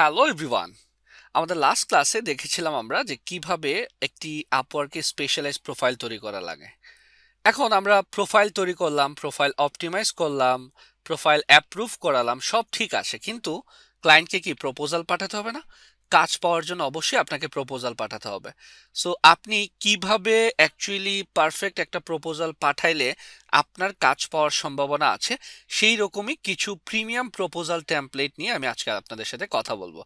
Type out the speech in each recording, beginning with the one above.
Hello everyone আমাদের last ক্লাসে দেখেছিলাম আমরা যে কীভাবে একটি আপওয়ার্কে স্পেশালাইজ প্রোফাইল তৈরি করা লাগে। এখন আমরা প্রোফাইল তৈরি করলাম প্রোফাইল অপটিমাইজ করলাম প্রোফাইল অ্যাপ্রুভ করালাম, সব ঠিক আছে, কিন্তু ক্লায়েন্টকে কি প্রপোজাল পাঠাতে হবে না? কাজ পাওয়ার জন্য অবশ্যই আপনাকে প্রপোজাল পাঠাতে হবে। সো আপনি কীভাবে অ্যাকচুয়ালি পারফেক্ট একটা প্রপোজাল পাঠাইলে আপনার কাজ পাওয়ার সম্ভাবনা আছে, সেই রকমই কিছু প্রিমিয়াম প্রপোজাল টেমপ্লেট নিয়ে আমি আজকে আপনাদের সাথে কথা বলব।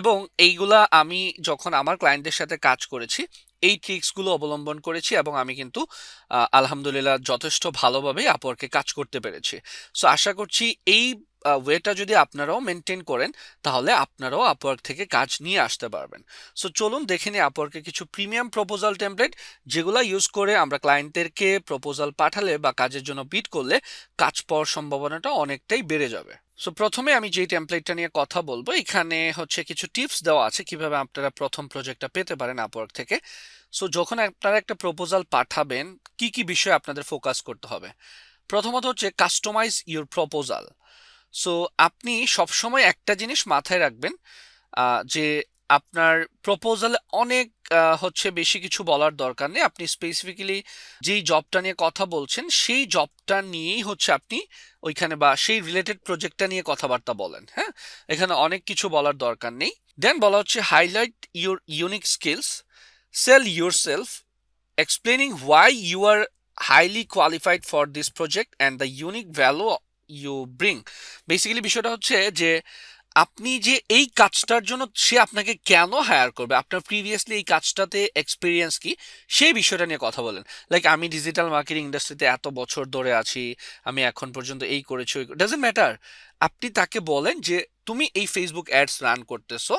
এবং এইগুলা আমি যখন আমার ক্লায়েন্টদের সাথে কাজ করেছি, এই ট্রিক্সগুলো অবলম্বন করেছি এবং আমি কিন্তু আলহামদুলিল্লাহ যথেষ্ট ভালোভাবে আপওয়ার্কে কাজ করতে পেরেছি। সো আশা করছি এই ওয়েটা যদি আপনারাও মেনটেন করেন, তাহলে আপনারাও আপওয়ার্ক থেকে কাজ নিয়ে আসতে পারবেন। সো চলুন দেখে নিই আপওয়ার্কে কিছু প্রিমিয়াম প্রপোজাল টেমপ্লেট যেগুলো ইউজ করে আমরা ক্লায়েন্টদেরকে প্রপোজাল পাঠালে বা কাজের জন্য বিট করলে কাজ পাওয়ার সম্ভাবনাটা অনেকটাই বেড়ে যাবে। সো প্রথমে আমি যেই টেমপ্লেটটা নিয়ে কথা বলব, এখানে হচ্ছে কিছু টিপস দেওয়া আছে কীভাবে আপনারা প্রথম প্রজেক্টটা পেতে পারেন আপওয়ার্ক থেকে। সো যখন আপনারা একটা প্রপোজাল পাঠাবেন, কি কি বিষয়ে আপনাদের ফোকাস করতে হবে? প্রথমত হচ্ছে কাস্টমাইজ ইউর প্রপোজাল সো আপনি সবসময় একটা জিনিস মাথায় রাখবেন যে আপনার প্রপোজালে অনেক হচ্ছে বেশি কিছু বলার দরকার নেই। আপনি স্পেসিফিক্যালি যেই জবটা নিয়ে কথা বলছেন, সেই জবটা নিয়েই হচ্ছে আপনি ওইখানে বা সেই রিলেটেড প্রজেক্টটা নিয়ে কথাবার্তা বলেন হ্যাঁ? এখানে অনেক কিছু বলার দরকার নেই। দেন বলা হচ্ছে highlight your unique skills sell yourself explaining why you are highly qualified for this project and the unique value you bring basically বিষয়টা হচ্ছে যে, আপনি যে এই কাজটার জন্য সে আপনাকে কেন হায়ার করবে? আপনার প্রিভিয়াসলি এই কাজটাতে এক্সপিরিয়েন্স কি? সেই বিষয়টা নিয়ে কথা বলেন। লাইক আমি ডিজিটাল মার্কেটিং ইন্ডাস্ট্রিতে এত বছর ধরে আছি, আমি এখন পর্যন্ত এই করেছি, ওই ডাজেন্ট ম্যাটার আপনি তাকে বলেন যে, তুমি এই ফেসবুক অ্যাডস রান করতেছো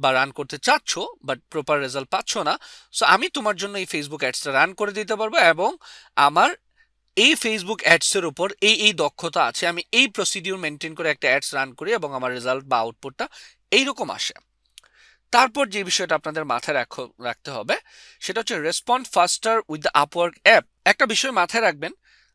বা রান করতে চাচ্ছ বাট প্রপার রেজাল্ট পাচ্ছ না সো আমি তোমার জন্য এই ফেসবুক অ্যাডসটা রান করে দিতে পারব এবং আমার এই ফেসবুক অ্যাডসের উপর এই এই দক্ষতা আছে। আমি এই প্রসিডিউর মেনটেন করে একটা অ্যাডস রান করি এবং আমার রেজাল্ট বা আউটপুটটা এইরকম আসে। তারপর যে বিষয়টা আপনাদের মাথায় রাখ- রাখতে হবে, সেটা হচ্ছে respond faster with the Upwork app একটা বিষয় মাথায় রাখবেন,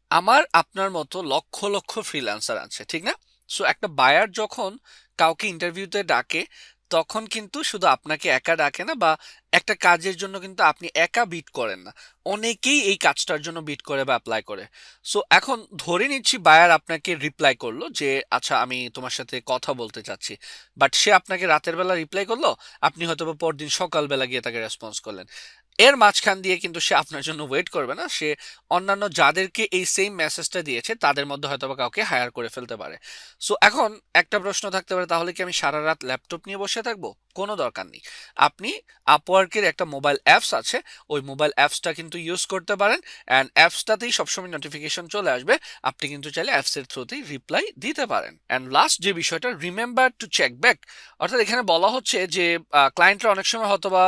আমার, আপনার মতো লক্ষ লক্ষ ফ্রিল্যান্সার আছে, ঠিক না? সো একটা বায়ার যখন কাউকে ইন্টারভিউতে ডাকে তখন কিন্তু শুধু আপনাকে একা ডাকে না বা একটা কাজের জন্য কিন্তু আপনি একা বিট করেন না। অনেকেই এই কাজটার জন্য বিট করে বা অ্যাপ্লাই করে। সো এখন ধরে নিচ্ছি বায়ার আপনাকে রিপ্লাই করল যে আচ্ছা আমি তোমার সাথে কথা বলতে চাচ্ছি। বাট সে আপনাকে রাতের বেলা রিপ্লাই করল, আপনি হয়তো বা পরদিন সকালবেলা গিয়ে তাকে রেসপন্স করলেন। এর মাঝখান দিয়ে কিন্তু সে আপনার জন্য ওয়েট করবে না। সে অন্যান্য যাদেরকে এই সেম মেসেজটা দিয়েছে, তাদের মধ্যে হয়তো বা কাউকে হায়ার করে ফেলতে পারে। সো এখন একটা প্রশ্ন থাকতে পারে, তাহলে কি আমি সারা রাত ল্যাপটপ নিয়ে বসে থাকব? কোনো দরকার নেই। আপনি আপওয়ার্কের একটা মোবাইল অ্যাপস আছে, ওই মোবাইল অ্যাপসটা কিন্তু ইউজ করতে পারেন অ্যান্ড অ্যাপসটাতেই সবসময় নোটিফিকেশন চলে আসবে। আপনি কিন্তু চাইলে অ্যাপসের থ্রুতেই রিপ্লাই দিতে পারেন। অ্যান্ড লাস্ট যে বিষয়টা রিমেম্বার টু চেক ব্যাক অর্থাৎ এখানে বলা হচ্ছে যে ক্লায়েন্টরা অনেক সময় হয়তো বা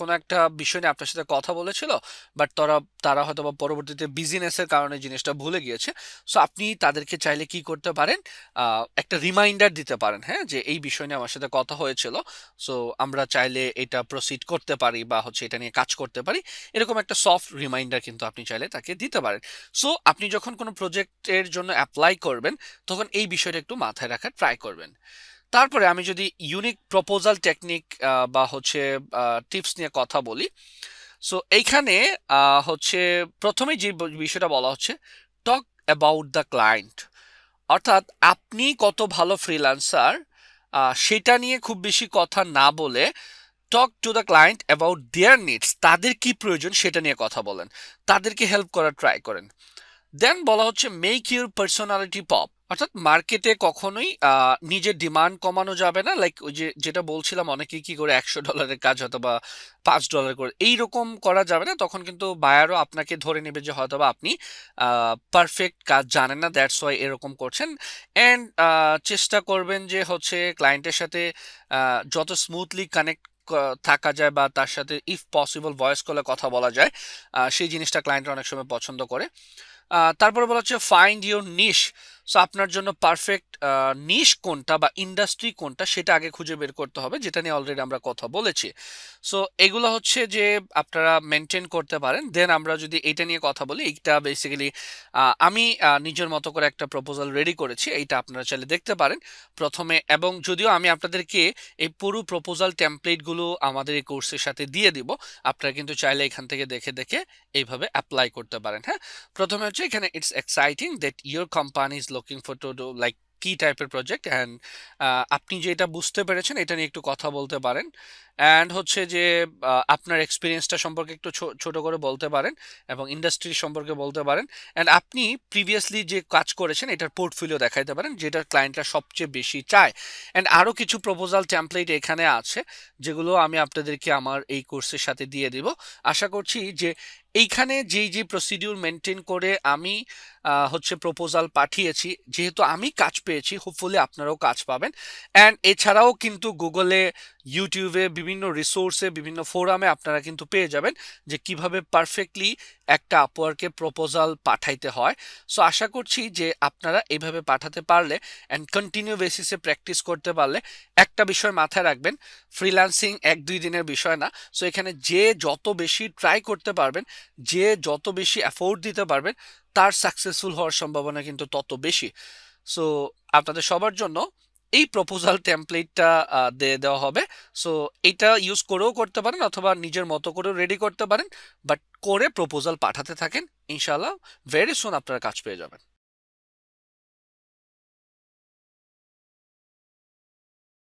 কোনো একটা বিষয় নিয়ে আপনার সাথে কথা বলেছিল বাট তারা তারা হয়তো বা পরবর্তীতে বিজিনেসের কারণে জিনিসটা ভুলে গিয়েছে। সো আপনি তাদেরকে চাইলে কি করতে পারেন একটা রিমাইন্ডার দিতে পারেন হ্যাঁ যে এই বিষয় নিয়ে আমার সাথে কথা হয়েছিল। সো আমরা চাইলে এটা প্রসিড করতে পারি বা হচ্ছে এটা নিয়ে কাজ করতে পারি। এরকম একটা সফট রিমাইন্ডার কিন্তু আপনি চাইলে তাকে দিতে পারেন। সো আপনি যখন কোনো প্রজেক্টের জন্য অ্যাপ্লাই করবেন, তখন এই বিষয়টা একটু মাথায় রাখার ট্রাই করবেন। তারপরে আমি যদি ইউনিক প্রপোজাল টেকনিক বা হচ্ছে টিপস নিয়ে কথা বলি সো এইখানে হচ্ছে প্রথমেই যে বিষয়টা বলা হচ্ছে টক অ্যাবাউট দ্য ক্লায়েন্ট অর্থাৎ আপনি কত ভালো ফ্রিল্যান্সার সেটা নিয়ে খুব বেশি কথা না বলে talk to the client about their needs তাদের কি প্রয়োজন সেটা নিয়ে কথা বলেন, তাদেরকে হেল্প করার ট্রাই করেন। দেন বলা হচ্ছে মেক ইউর পার্সোনালিটি পপ অর্থাৎ মার্কেটে কখনোই নিজের ডিমান্ড কমানো যাবে না। লাইক ওই যে, যেটা বলছিলাম অনেকে কি করে একশো ডলারের কাজ হয়তো বা পাঁচ ডলার করে, এইরকম করা যাবে না। তখন কিন্তু বায়ারও আপনাকে ধরে নেবে যে হয়তো বা আপনি পারফেক্ট কাজ জানেন না দ্যাটস ওয়াই এরকম করছেন। অ্যান্ড চেষ্টা করবেন যে হচ্ছে ক্লায়েন্টের সাথে যত স্মুথলি কানেক্ট থাকা যায় বা তার সাথে ইফ পসিবল ভয়েস কলে কথা বলা যায় সেই জিনিসটা ক্লায়েন্টরা অনেক সময় পছন্দ করে। তারপরে বলা হচ্ছে ফাইন্ড ইউর নিশ সো আপনার জন্য পারফেক্ট নিশ কোনটা বা ইন্ডাস্ট্রি কোনটা সেটা আগে খুঁজে বের করতে হবে, যেটা নিয়ে অলরেডি আমরা কথা বলেছি। সো এগুলো হচ্ছে যে আপনারা মেনটেন করতে পারেন দেন আমরা যদি এটা নিয়ে কথা বলি, এইটা বেসিক্যালি আমি নিজের মতো করে একটা প্রপোজাল রেডি করেছি, এইটা আপনারা চাইলে দেখতে পারেন। প্রথমে, এবং যদিও আমি আপনাদেরকে এই পুরো প্রপোজাল টেমপ্লেটগুলো আমাদের এই কোর্সের সাথে দিয়ে দিব, আপনারা কিন্তু চাইলে এখান থেকে দেখে দেখে এইভাবে অ্যাপ্লাই করতে পারেন হ্যাঁ? প্রথমে হচ্ছে এখানে it's exciting that your company looking for to do like কি টাইপের প্রজেক্ট অ্যান্ড আপনি যেটা বুঝতে পেরেছেন, এটা নিয়ে একটু কথা বলতে পারেন। অ্যান্ড হচ্ছে যে আপনার এক্সপিরিয়েন্সটা সম্পর্কে একটু ছোট করে বলতে পারেন এবং ইন্ডাস্ট্রি সম্পর্কে বলতে পারেন। অ্যান্ড আপনি প্রিভিয়াসলি যে কাজ করেছেন, এটার পোর্টফোলিও দেখাইতে পারেন, যেটা ক্লায়েন্টরা সবচেয়ে বেশি চায়। অ্যান্ড আরও কিছু প্রপোজাল টেমপ্লেট এখানে আছে, যেগুলো আমি আপনাদেরকে আমার এই কোর্সের সাথে দিয়ে দিব। আশা করছি যে, এইখানে যেই যে প্রসিডিউর মেনটেন করে আমি হচ্ছে প্রপোজাল পাঠিয়েছি, যেহেতু আমি কাজ পেয়েছি হোপফুলি আপনারাও কাজ পাবেন। অ্যান্ড এছাড়াও কিন্তু গুগলে ইউটিউবে বিভিন্ন রিসোর্সে বিভিন্ন ফোরামে আপনারা কিন্তু পেয়ে যাবেন যে কীভাবে পারফেক্টলি একটা আপওয়ার্কে প্রপোজাল পাঠাইতে হয়। সো আশা করছি যে আপনারা এইভাবে পাঠাতে পারলে অ্যান্ড কন্টিনিউ বেসিসে প্র্যাকটিস করতে পারলে একটা বিষয় মাথায় রাখবেন ফ্রিল্যান্সিং এক দুই দিনের বিষয় না। সো এখানে যে যত বেশি ট্রাই করতে পারবেন, যে যত বেশি অ্যাফোর্ড দিতে পারবেন, তার সাকসেসফুল হওয়ার সম্ভাবনা কিন্তু তত বেশি। সো আপনাদের সবার জন্য এই প্রপোজাল টেমপ্লেটটা দিয়ে দেওয়া হবে। সো এটা ইউজ করেও করতে পারেন অথবা নিজের মতো করেও রেডি করতে পারেন। বাট করে প্রপোজাল পাঠাতে থাকেন ইনশাল্লাহ ভেরি সুন আপনারা কাজ পেয়ে যাবেন।